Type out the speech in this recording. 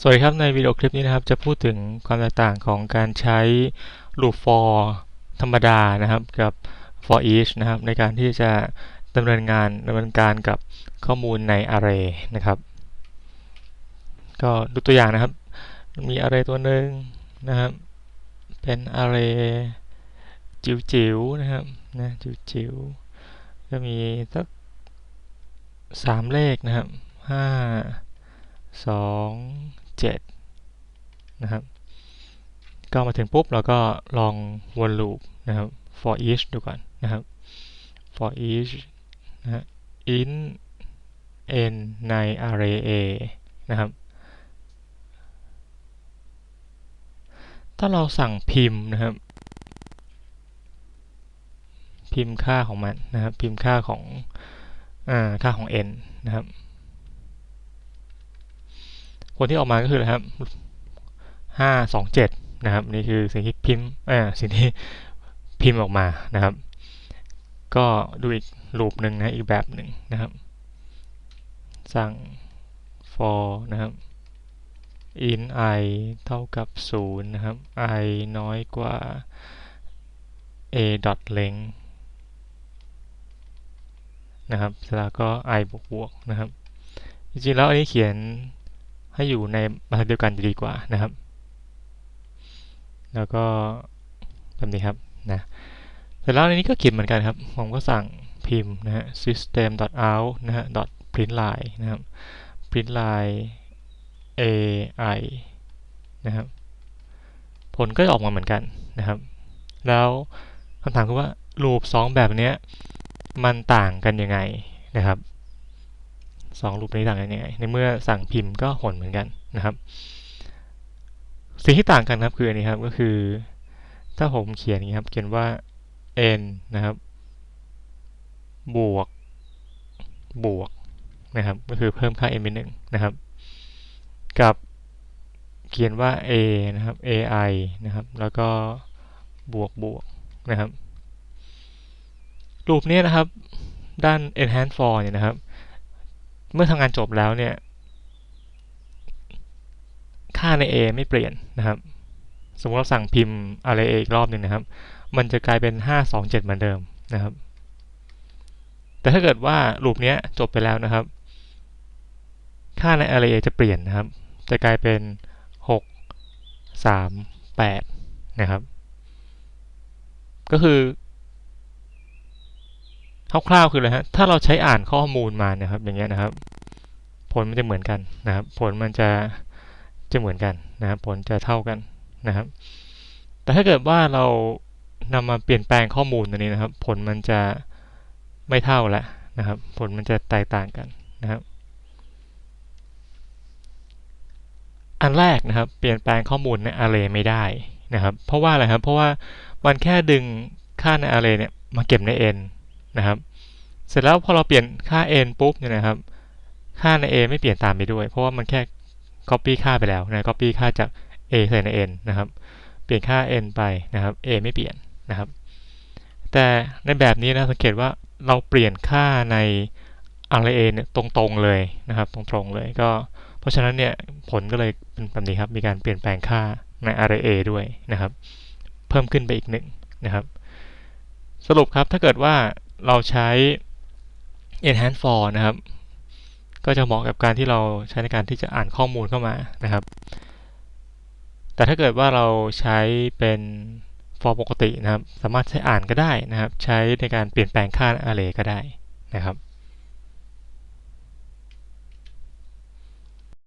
สวัสดีครับในวิดีโอคลิปนี้นะครับจะพูดถึงความแตกต่างของการใช้ loop for ธรรมดานะครับกับ for each นะครับในการที่จะดำเนินงานดำเนินการกับข้อมูลใน array นะครับก็ดูตัวอย่างนะครับ มี array ตัวหนึ่งนะครับ เป็น array จิ๋วๆนะครับนะจิ๋วๆก็มีสักสามเลขนะครับห้าสอง เจ็ดนะครับก็มาถึงปุ๊บเราก็ลองวนลูปนะครับ for each ดูก่อนนะครับ for each นะ in n ใน array a นะครับ ถ้าเราสั่งพิมพ์นะครับ พิมพ์ค่าของมันนะครับ พิมพ์ค่าของอค่าของ n นะครับ ผลที่ออกมาก็คือนะครับห้าสองเจ็ดนะครับนี่คือสิ่งที่พิมพ์อ่าสิ่งที่พิมพ์ออกมานะครับ ก็ดูอีกรูปหนึ่งนะอีกแบบหนึ่งนะครับ สั่ง for นะครับ in i เท่ากับ 0 นะครับ i น้อยกว่า a dot length นะครับแล้วก็ i บวกบวกนะครับ จริงๆแล้วอันนี้เขียน ให้อยู่ในบรรทัดเดียวกันจะดีกว่านะครับ แล้วก็แบบนี้ครับนะเสร็จแล้วในนี้ก็เขียนเหมือนกันครับ ผมก็สั่งพิมพ์นะฮะ system.out นะฮะ print line นะครับ print line ai นะครับ ผลก็จะออกมาเหมือนกันนะครับ แล้วคำถามคือว่ารูป2แบบนี้มันต่างกันยังไงนะครับ สองรูปนี้ต่างกันยังไง ในเมื่อสั่งพิมพ์ก็หนเหมือนกันนะครับ สิ่งที่ต่างกันครับคืออันนี้ครับก็คือ ถ้าผมเขียนอย่างนี้ครับเขียนว่า n นะครับ บวก บวกนะครับ ก็คือเพิ่มค่า n เป็นหนึ่งนะครับ กับเขียนว่า a นะครับ ai นะครับ แล้วก็บวกบวกนะครับรูปนี้นะครับ ด้าน enhance for เนี่ยนะครับ เมื่อทำงานจบแล้วเนี่ย ค่าใน a ไม่เปลี่ยนนะครับ สมมติเราสั่งพิมพ์ array a อีกรอบหนึ่งนะครับ มันจะกลายเป็น 5 2 7 เหมือนเดิมนะครับ แต่ถ้าเกิดว่ารูปนี้จบไปแล้วนะครับ ค่าใน array a จะเปลี่ยนนะครับ จะกลายเป็น 6 3 8 นะครับ ก็คือ คร่าวๆคืออะไรฮะถ้าเราใช้อ่านข้อมูลมานะครับ อย่างเงี้ยนะครับ ผลมันจะเหมือนกันนะครับ ผลมันจะจะเหมือนกันนะครับ ผลจะเท่ากันนะครับ แต่ถ้าเกิดว่าเรานำมาเปลี่ยนแปลงข้อมูลตัวนี้นะครับ ผลมันจะไม่เท่าแล้วนะครับ ผลมันจะแตกต่างกันนะครับ อันแรกนะครับ เปลี่ยนแปลงข้อมูลใน array ไม่ได้นะครับ เพราะว่าอะไรครับ เพราะว่ามันแค่ดึงค่าใน array เนี่ยมาเก็บใน n นะครับ เสร็จแล้วพอเราเปลี่ยนค่า n ปุ๊บเนี่ยนะครับ ค่าใน a ไม่เปลี่ยนตามไปด้วย เพราะว่ามันแค่ copy ค่าไปแล้วนะ copy ค่าจาก a ใส่ใน n นะครับ เปลี่ยนค่า n ไปนะครับ a ไม่เปลี่ยนนะครับ แต่ในแบบนี้นะสังเกตว่าเราเปลี่ยนค่าใน array a เนี่ยตรงๆเลยนะครับ ตรงๆเลยก็เพราะฉะนั้นเนี่ยผลก็เลยเป็นแบบนี้ครับมีการเปลี่ยนแปลงค่าในอ r r a ด้วยนะครับ เพิ่มขึ้นไปอีกหนึ่งนะครับ สรุปครับถ้าเกิดว่า เราใช้ enhance for นะครับ ก็จะเหมาะกับการที่เราใช้ในการที่จะอ่านข้อมูลเข้ามานะครับ แต่ถ้าเกิดว่าเราใช้เป็น for ปกตินะครับ สามารถใช้อ่านก็ได้นะครับ ใช้ในการเปลี่ยนแปลงค่า array ก็ได้นะครับ